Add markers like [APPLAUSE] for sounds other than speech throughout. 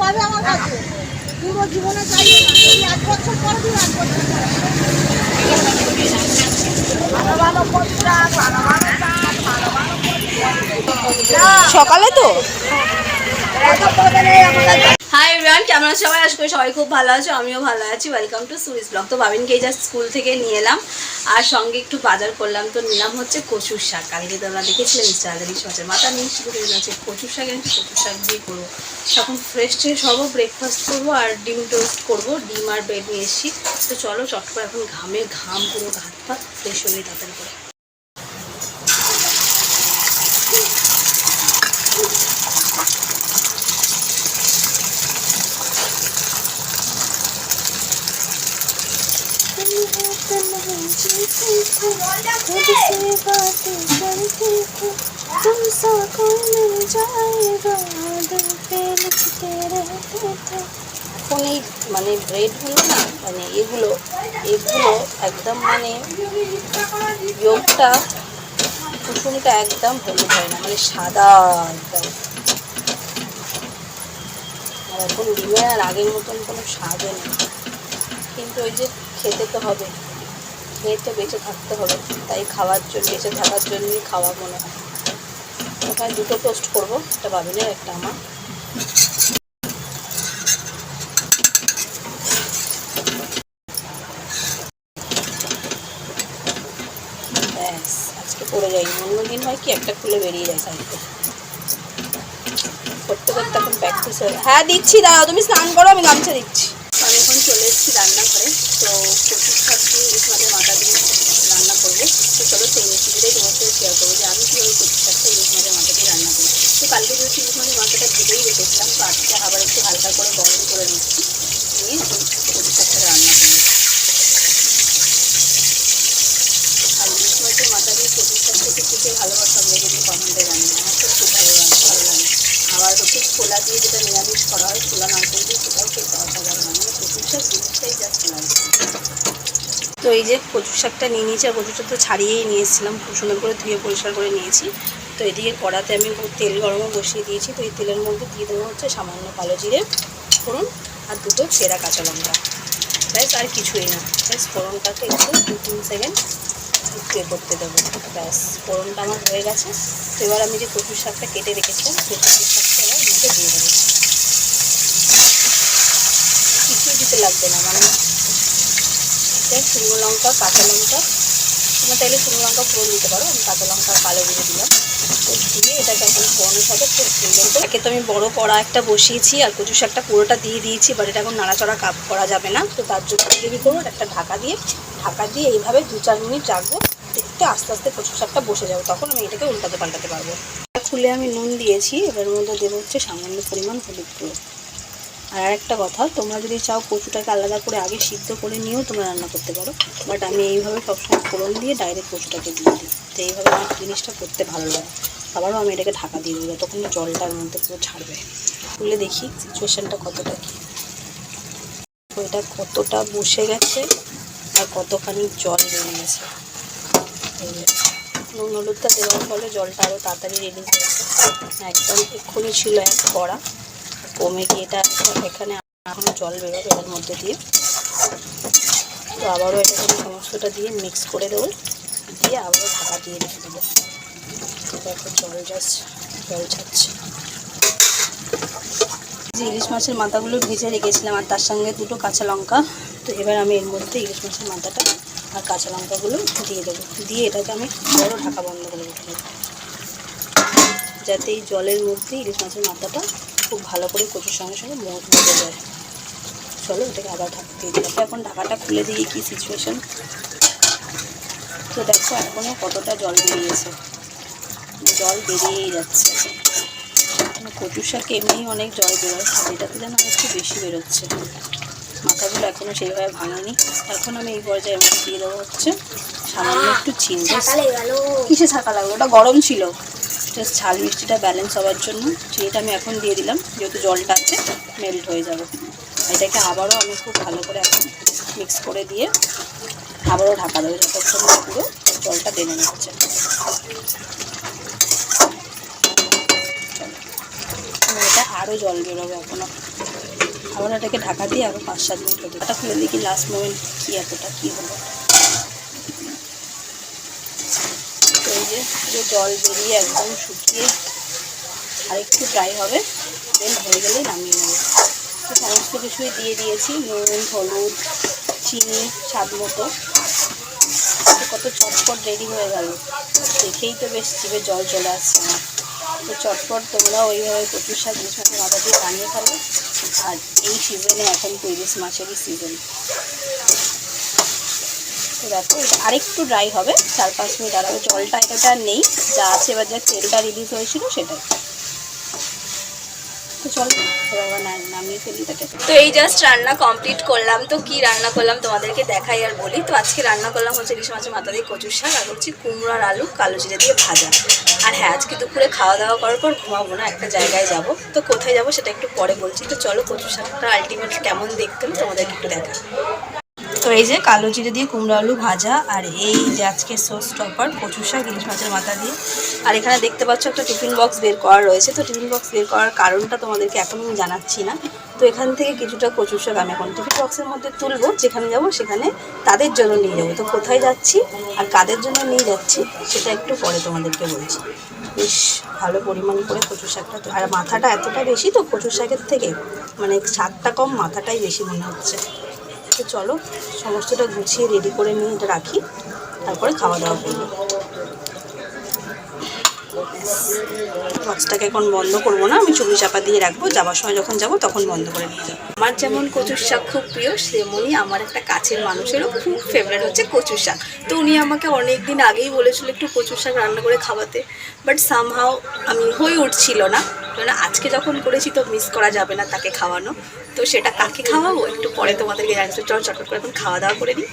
পাবে আমার কাছে। পুরো জীবনে চাইবে না এই এক বছর পরে দিন এক বছর পরে। সকালে তো? এভরিওয়ান কেমন আছো সবাই? আশা সবাই খুব ভালো আছো, আমিও ভালো আছি। ওয়েলকাম টু সুইস ব্লগ তো বাবিনকে জাস্ট স্কুল থেকে নিয়ে এলাম। আর সঙ্গে একটু বাজার করলাম, তো নিলাম হচ্ছে কচুর শাক। কালকে তোমরা দেখেছিলেন ইনস্টাগ্রামে ইলিশ মাছের মাথা নিয়ে শুরু করে কচুর শাক এনেছি, কচুর শাক দিয়ে করব। তখন ফ্রেশ ট্রেশ হব ব্রেকফাস্ট করব আর ডিম টোস্ট করব, ডিম আর ব্রেড নিয়ে এসেছি। তো চলো চট করে এখন ঘামে, ঘাম পুরো ঘাট পাত ফ্রেশ হয়ে তাড়াতাড়ি করে। এখন এই মানে ব্রেডগুলো না মানে এগুলো এগুলো একদম মানে যোগটা কুসুমটা একদম হলুদ হয় না মানে সাদা একদম। আর এখন ডিমের আর আগের মতন কোনো স্বাদও নেই। কিন্তু ওই যে খেতে তো হবে। খেয়ে বেঁচে থাকতে হবে। তাই খাওয়ার জন্য, বেঁচে থাকার জন্যই খাওয়া মনে হয়। ওখানে দুটো টোস্ট করব, একটা বাবিনের একটা আমার। ব্যাস, আজকে পড়ে যাই অন্যদিন হয় কি, একটা খুলে বেরিয়ে যায় সাইডে। করতে করতে এখন প্র্যাকটিস হয়ে হ্যাঁ দিচ্ছি, দাঁড়াও, তুমি স্নান করো, আমি গামছা দিচ্ছি আমি এখন চলে এসেছি রান্নাঘরে তো কচুর শাক দিয়ে ইলিশ মাছের মাথা দিয়ে রান্না করব তো চলো সেই রেসিপিটাই তোমার সাথে শেয়ার করব যে আমি কীভাবে কচুর শাকটা ইলিশ মাছের মাথা দিয়ে রান্না করি তো কালকে যেহেতু ইলিশ মাছের মাথাটা ভেবেই আজকে আবার একটু হালকা করে গরম করে নিচ্ছি। নিয়ে কচুর শাকটা রান্না করব। আর ইলিশ মাছের মাথা দিয়ে কচুর শাক খেতে ভালোবাসা আমরা যদি কমেন্টে জানি আমার খুব ভালো ভালো লাগে। আবার হচ্ছে ছোলা দিয়ে যেটা নিরামিষ করা হয়, ছোলা নারকেল দিয়ে সেটাও খেতে অসাধারণ মানে কচুর শাক জিনিসটাই জাস্ট লাগে। তো এই যে কচু শাকটা নিয়ে নিয়েছি, আর শাক তো ছাড়িয়েই নিয়েছিলাম খুব সুন্দর করে ধুয়ে পরিষ্কার করে নিয়েছি। তো এদিকে কড়াতে আমি তেল গরমও বসিয়ে দিয়েছি। তো এই তেলের মধ্যে দিয়ে দেবো হচ্ছে সামান্য কালো জিরে, ফোড়ন আর দুটো চেরা কাঁচা লঙ্কা। ব্যাস, আর কিছুই না। ব্যাস, ফোড়নটাকে একটু দু তিন সেকেন্ড এ করতে দেবো। ব্যাস, ফোড়নটা আমার হয়ে গেছে। তো এবার আমি যে কচুর শাকটা কেটে রেখেছিলাম, সেই কচুর শাকটা এবার মধ্যে দিয়ে দেবো। কিছুই দিতে লাগবে না মানে শুকনো লঙ্কা, কাঁচা লঙ্কা তোমরা চাইলে শুকনো লঙ্কা ফোড়ন দিতে পারো, আমি কাঁচা লঙ্কা কালো জিরে দিলাম। তো দিয়ে এটাকে এখন সাথে খুব সুন্দর তো আমি বড় কড়া একটা বসিয়েছি, আর কচু শাকটা পুরোটা দিয়ে দিয়েছি বাট এটা এখন নাড়াচড়া কাপ করা যাবে না। তো তার জন্য কী করব একটা ঢাকা দিয়ে ঢাকা দিয়ে এইভাবে দু চার মিনিট রাখব দেখতে আস্তে আস্তে কচু শাকটা বসে যাবে, তখন আমি এটাকে উল্টাতে পাল্টাতে পারব। খুলে আমি নুন দিয়েছি, এবার মধ্যে দেবো হচ্ছে সামান্য পরিমাণ হলুদ গুঁড়ো। আর আরেকটা কথা, তোমরা যদি চাও কচুটাকে আলাদা করে আগে সিদ্ধ করে নিয়েও তোমরা রান্না করতে পারো বাট আমি এইভাবে সবসময় ফোড়ন দিয়ে ডাইরেক্ট কচুটাকে দিয়ে দিই তো এইভাবে আমার জিনিসটা করতে ভালো লাগে। আবারও আমি এটাকে ঢাকা দিয়ে দেবো, যতক্ষণ জলটার মধ্যে পুরো ছাড়বে। খুলে দেখি সিচুয়েশানটা কতটা কী। এটা কতটা বসে গেছে আর কতখানি জল বেরিয়ে গেছে। নুন হলুদটা দেওয়ার ফলে জলটা আরও তাড়াতাড়ি রেডি হয়েছে একদম এক্ষুনি ছিল এক কড়া। কমে গিয়ে এটা এখানে এখনও জল বেরোবে এর মধ্যে দিয়ে। তো আবারও এটাকে সমস্তটা দিয়ে মিক্স করে দেবো দিয়ে আবারও ঢাকা দিয়ে রেখে দেবো। দেখো জল জাস্ট জল ছাড়ছে যে ইলিশ মাছের মাথাগুলো ভেজে রেখেছিলাম আর তার সঙ্গে দুটো কাঁচা লঙ্কা, তো এবার আমি এর মধ্যে ইলিশ মাছের মাথাটা আর কাঁচা লঙ্কাগুলো দিয়ে দেবো। দিয়ে এটাকে আমি বড় ঢাকা বন্ধ করে রেখে দেবো। যাতে এই জলের মধ্যে ইলিশ মাছের মাথাটা খুব ভালো করে কচুর সঙ্গে সঙ্গে মোট মজে যায়। চলো এটাকে আবার ঢাকা দিয়ে দিলাম। এখন ঢাকাটা খুলে দিয়ে কী সিচুয়েশান তো দেখো এখনও কতটা জল বেরিয়েছে? জল বেরিয়েই যাচ্ছে। মানে কচুর শাকে এমনিই অনেক জল বেরোয় এটাতে যেন একটু বেশি বেরোচ্ছে। মাথাগুলো এখনও সেইভাবে ভাঙেনি। এখন আমি এই পর্যায়ে মধ্যে দিয়ে দেবো হচ্ছে সামান্য একটু চিনি। কিসে ছাকা লাগবে ওটা গরম ছিল। জাস্ট ঝাল মিষ্টিটা ব্যালেন্স হওয়ার জন্য চিনিটা আমি এখন দিয়ে দিলাম। যেহেতু জলটা আছে মেল্ট হয়ে যাবে। এটাকে আবারও আমি খুব ভালো করে এখন মিক্স করে দিয়ে আবারও ঢাকা দেবো, যতক্ষণ পুরো জলটা টেনে নিচ্ছে। এটা আরও জল বেরোবে এখনও আবার এটাকে ঢাকা দিয়ে আরও পাঁচ সাত মিনিট হতে খুলে দেখি লাস্ট মোমেন্ট কী এতটা কী হলো। তো এই যে পুরো জল বেরিয়ে একদম শুকিয়ে আর একটু ড্রাই হবে দেন হয়ে গেলেই নামিয়ে নেব। তো সমস্ত কিছুই দিয়ে দিয়েছি, নুন, হলুদ, চিনি, স্বাদ মতো। কত চটপট রেডি হয়ে গেল। দেখেই তো বেশ জিভে জল চলে আসছে আমার। তো চটপট তোমরা ওইভাবে কচুর শাক ইলিশ মাছের মাথা দিয়ে বানিয়ে ফেলো। আর এই সিজনে এখন তো মাছেরই সিজন দেখো এটা আরেকটু ড্রাই হবে। চার পাঁচ মিনিট আর জলটা এটাতে আর নেই, যা আছে এবার যা তেলটা রিলিজ হয়েছিল সেটাই। তো তো এই জাস্ট রান্না কমপ্লিট করলাম। তো কি রান্না করলাম তোমাদেরকে দেখাই আর বলি। তো আজকে রান্না করলাম হচ্ছে ইলিশ মাছের মাথা দিয়ে কচুর শাক আর হচ্ছে কুমড়ো আর আলু, কালো জিরে দিয়ে ভাজা। আর হ্যাঁ আজকে দুপুরে খাওয়া দাওয়া করার পর ঘুমাবো না, একটা জায়গায় যাব। তো কোথায় যাব সেটা একটু পরে বলছি। তো চলো কচুর শাকটা আলটিমেট কেমন দেখতে তোমাদেরকে একটু দেখা তো এই যে কালো জিরে দিয়ে কুমড়ো আলু ভাজা, আর এই যে আজকে সোস টপার কচু শাক, ইলিশ মাছের মাথা দিয়ে। আর এখানে দেখতে পাচ্ছ একটা টিফিন বক্স বের করা রয়েছে। তো টিফিন বক্স বের করার কারণটা তোমাদেরকে এখন আমি জানাচ্ছি না। তো এখান থেকে কিছুটা কচু শাক আমি এখন টিফিন বক্সের মধ্যে তুলবো। যেখানে যাব সেখানে তাদের জন্য নিয়ে যাব। তো কোথায় যাচ্ছি আর কাদের জন্য নিয়ে যাচ্ছি সেটা একটু পরে তোমাদেরকে বলছি। বেশ ভালো পরিমাণ করে কচু শাকটা আর মাথাটা এতটা বেশি তো কচু শাকের থেকে মানে স্বাদটা কম, মাথাটাই বেশি মনে হচ্ছে। তো চলো, সমস্তটা গুছিয়ে রেডি করে নিয়ে এটা রাখি, তারপরে খাওয়া দাওয়া করব। বক্সটাকে এখন বন্ধ করব না, আমি চুড়ি চাপা দিয়ে রাখব যাওয়ার সময় যখন যাব তখন বন্ধ করে নিয়ে যাব। আমার যেমন কচুর শাক খুব প্রিয় তেমনই আমার একটা কাছের মানুষেরও খুব ফেভারিট হচ্ছে কচুর শাক। তো উনি আমাকে অনেক দিন আগেই বলেছিল একটু কচুর শাক রান্না করে খাওয়াতে বাট সামহাও আমি হয়ে উঠছিল না। কারণ আজকে যখন করেছি তো মিস করা যাবে না তাকে খাওয়ানো। তো সেটা কাকে খাওয়াবো? একটু পরে তোমাদেরকে জানিয়ে চলো চটপট করে এখন খাওয়া দাওয়া করে নিই।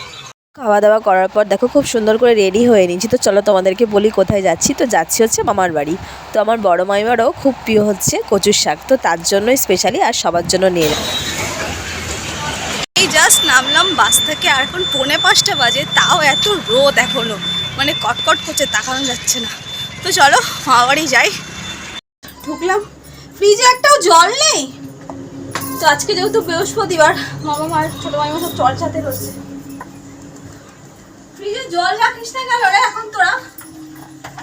খাওয়া দাওয়া করার পর দেখো খুব সুন্দর করে রেডি হয়ে নিয়েছি। তো চলো তোমাদেরকে বলি কোথায় যাচ্ছি। তো যাচ্ছি হচ্ছে মামার বাড়ি। তো আমার বড় মাইমারও খুব প্রিয় হচ্ছে কচুর শাক। তো তার জন্যই স্পেশালি আর সবার জন্য নিয়ে। এই জাস্ট নামলাম বাস থেকে। আর এখন পৌনে পাঁচটা বাজে। তাও এত রোদ এখনও। মানে কটকট করছে তাকানো যাচ্ছে না। তো চলো মামা বাড়ি যাই। ঢুকলাম। ফ্রিজে একটাও জল নেই? তো আজকে যেহেতু বৃহস্পতিবার, মামা মার ছোটো মামা সব ছাতে রয়েছে ফ্রিজে জল রাখিস না কেন রে এখন তোরা?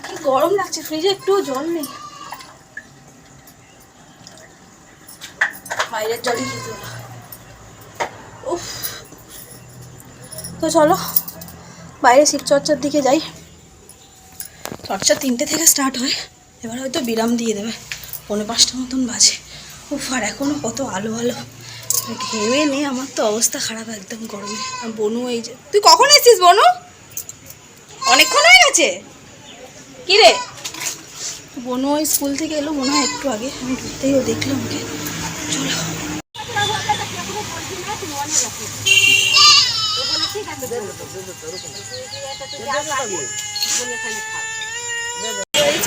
কি গরম লাগছে, ফ্রিজে একটু জল নেই। বাইরের জলই খেতে উফ। তো চলো, বাইরে শিবচর্চার দিকে যাই। চর্চা তিনটে থেকে স্টার্ট হয়, এবার হয়তো বিরাম দিয়ে দেবে। পৌনে পাঁচটা মতন বাজে। উফ, আর এখনও কত আলো আলো। ঘেমে নে, আমার তো অবস্থা খারাপ একদম গরমে। আর বনু এই যে তুই কখন এসেছিস বনু? অনেকক্ষণ হয়ে গেছে? কি রে? বনু ওই স্কুল থেকে এলো, মনে হয় একটু আগে। আমি ঢুকতেই ও দেখলাম ওকে চলো।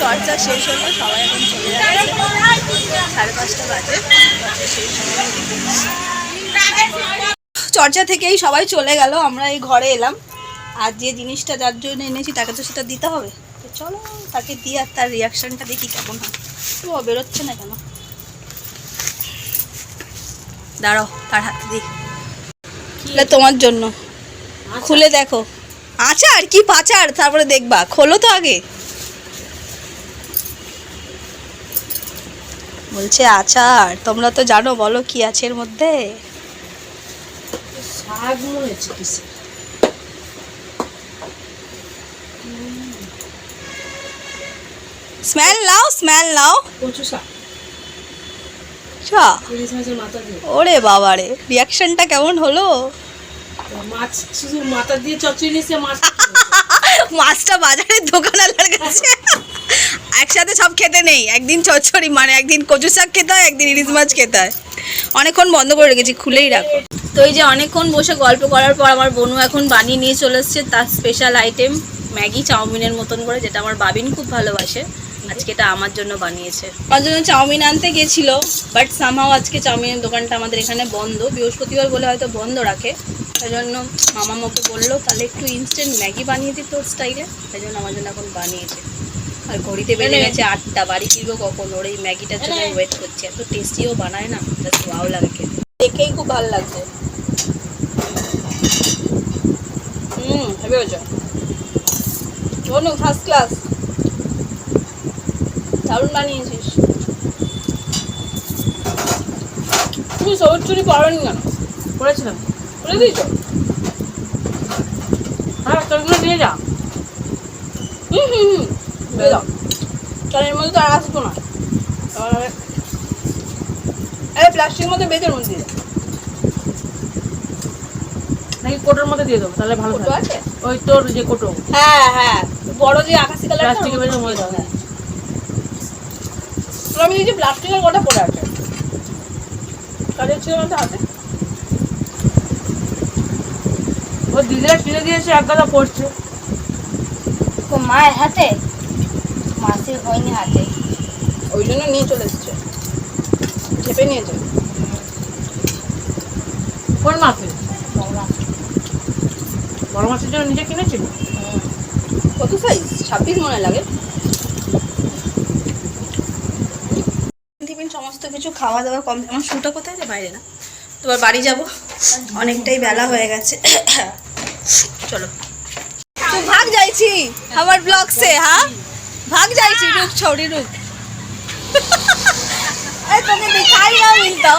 চর্চা শেষ হলো, সবাই এখন চলে যাচ্ছে। সাড়ে পাঁচটা বাজে। শেষ হলো। চর্চা থেকেই সবাই চলে গেল, আমরা এই ঘরে এলাম। আর যে জিনিসটা যার জন্য এনেছি, তাকে তো সেটা দিতে হবে। তো চলো, তাকে দিয়ে আর তার রিয়াকশানটা দেখি কেমন হয়। তো বেরোচ্ছে না কেন? দাঁড়াও, তার হাতে এটা তোমার জন্য। খুলে দেখো। আচার? কি পাচার? তারপরে দেখবা। খোলো তো আগে। বলছে আচার। তোমরা তো জানো বলো কি আছে এর মধ্যে? শাক মনে হচ্ছে কিসে স্মেল নাও স্মেল দিয়ে। ওরে বাবারে রিয়াকশনটা কেমন হলো? মাছ শুধু মাথা দিয়ে চচ্চড়ি নিয়েছে মাছ [LAUGHS] মাছটা বাজারের দোকানওয়ালার কাছে। একসাথে সব খেতে নেই। একদিন চচ্চড়ি মানে একদিন কচু শাক খেতে হয়, একদিন ইলিশ মাছ খেতে হয়। অনেকক্ষণ বন্ধ করে রেখেছি, খুলেই রাখো। তো এই যে অনেকক্ষণ বসে গল্প করার পর আমার বনু এখন বানিয়ে নিয়ে চলে এসছে তার স্পেশাল আইটেম ম্যাগি চাউমিনের মতন করে, যেটা আমার বাবিন খুব ভালোবাসে। আজকে এটা আমার জন্য বানিয়েছে। আমার জন্য চাউমিন আনতে গেছিল বাট সামহাও আজকে চাউমিনের দোকানটা আমাদের এখানে বন্ধ। বৃহস্পতিবার বলে হয়তো বন্ধ রাখে। তাই জন্য মামা মাকে বলল, তাহলে একটু ইনস্ট্যান্ট ম্যাগি বানিয়ে দিত স্টাইলে তাই জন্য আমার জন্য এখন বানিয়েছে। আর ঘড়িতে বেজে গেছে আটটা। বাড়ি ফিরবো কখন? ওর এই ম্যাগিটার জন্য ওয়েট করছে। এত টেস্টিও বানায় না জাস্ট ভালো লাগে খেতে। দেখেই ভালো লাগছে। হুম অনু ফার্স্ট ক্লাস দারুণ বানিয়েছিস। তুমি সবুজ চুরি করনি কেন? করেছিলাম। করে দিয়েছ? হ্যাঁ তোরগুলো নিয়ে যা। হুম হুম হুম। দিয়ে কারণ এর মধ্যে তো আর আসতো না। আরে প্লাস্টিকের মধ্যে বেঁধে দিয়ে নাকি কোটোর মধ্যে দিয়ে দেবো তাহলে ভালো আছে? ওই তোর যে কোটো। হ্যাঁ হ্যাঁ। বড় যে আকাশি কালার প্লাস্টিকের মধ্যে মধ্যে দাও। আমি দেখছি প্লাস্টিকের কটা পড়ে আছে। কাজের ছিল মধ্যে হাতে ও দিদিরা কিনে দিয়েছে এক গাদা পড়ছে। তো মায়ের হাতে? মাসির হয়নি হাতে। ওই জন্য নিয়ে চলে এসছে। চেপে নিয়েছে কোন মাছের বড় মাছের জন্য নিজে কিনেছিল? কত সাইজ ছাব্বিশ মনে লাগে। টিফিন সমস্ত কিছু খাওয়া দাওয়া কম আমার শুটা কোথায় বাইরে না। তোমার বাড়ি যাব। অনেকটাই বেলা হয়ে গেছে। [COUGHS] চলো। তো ভাগ যাইছি। আমার ব্লগ সে হ্যাঁ? ভাগ જાય রুক ছড়ি છોડી રૂક એ તને દેખાઈ ના મિલતા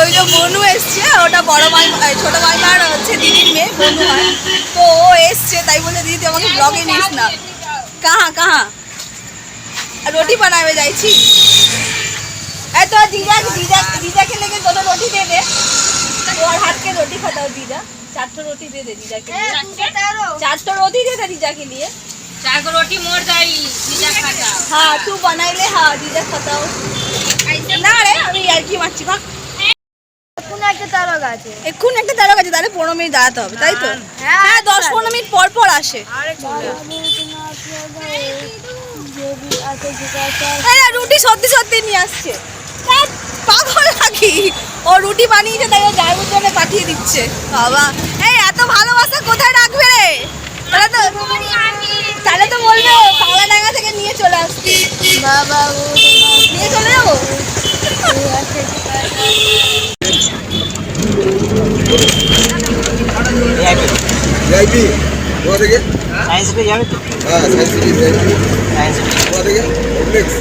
ওই যে মনু এসছে, ওটা বড় মাইমা ছোট মাইমার হচ্ছে দিদির মেয়ে, বনু হয়। তো ও এসছে, তাই বলে, দিদি আমাকে ব্লগে নিস না। কাহা কাহা? রুটি বানাবে, যাইছি। এ তো, দিদা দিদা, দিদাকে লেগে তোদের রুটি দেবে। ওর হাতকে রুটি খাটাও, দিদা। चार ठो रोटी दे दे जीजा के लिए चार ठो रोटी दे दे जीजा के लिए चार को रोटी मोड़ जाई जीजा खा जाओ हाँ तू बनाई ले हाँ जीजा खाताओ না রে আমি আর কি মারছি ভাগ কোন একটা তারক আছে এক্ষুনি একটা তারক আছে তাহলে পনেরো মিনিট দাঁড়াতে হবে তাই তো হ্যাঁ দশ পনেরো মিনিট পর পর আসে আরে রুটি সত্যি সত্যি নিয়ে আসছে ধ্যাৎ, পাগল নাকি ও রুটি বানিয়েছে তাই ও ড্রাইভার জন্য পাঠিয়ে দিচ্ছে। বাবা। এই এত ভালোবাসা কোথায় রাখবে রে? তাহলে তো তাহলে তো বলবে পাওয়াডাঙ্গা থেকে নিয়ে চলে আসছি বাবা নিয়ে চলে যাব? ভিআইপি। কোথা থেকে? সায়েন্স সিটি যাবে তো? হ্যাঁ science city VIP. Science city. কোথা থেকে? কমপ্লেক্স।